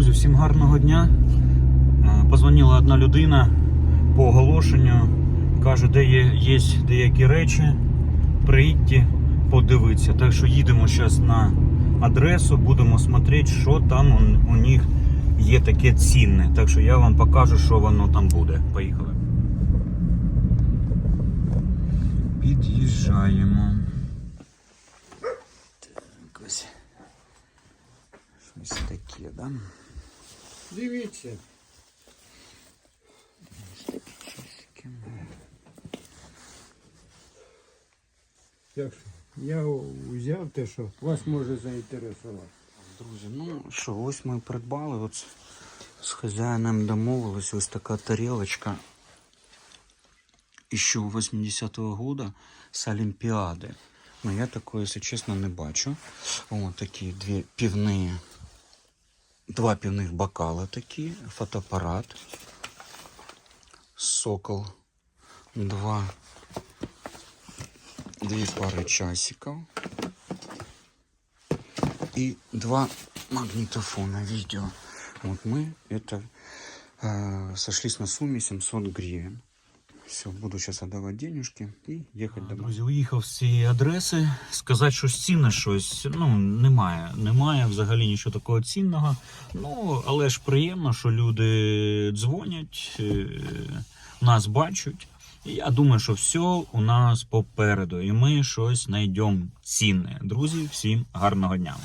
Друзі, всім гарного дня. Е, Позвонила одна людина по оголошенню. Каже, де є, є деякі речі. Приїдьте, подивитися. Так що їдемо зараз на адресу, будемо смотрети, що там у, у них є таке цінне. Так що я вам покажу, що воно там буде. Поїхали. Під'їжджаємо. Так ось. Щось таке, да? Дивіться, так я взяв те, що вас може заінтересувати. Друзі, ну що, ось ми придбали. От з- хазяїном домовились, ось така тарілочка. Еще 80-го года з Олімпіади. Ну, я такої, якщо чесно, не бачу. О, такі дві півні, два півних бокала такі, фотоапарат, сокол, два, дві пари часиків и два магнитофона видео. Вот мы это э, сошлись на сумме 700 гривен. Все, буду сейчас отдавать денежки и ехать домой. Друзі, уїхав з цієї адреси. Сказати, що цінне щось, ну, немає. Немає взагалі нічого такого цінного. Ну, але ж приємно, що люди дзвонять, е, нас бачать. І я думаю, що все у нас попереду, і ми щось знайдемо цінне. Друзі, всім гарного дня.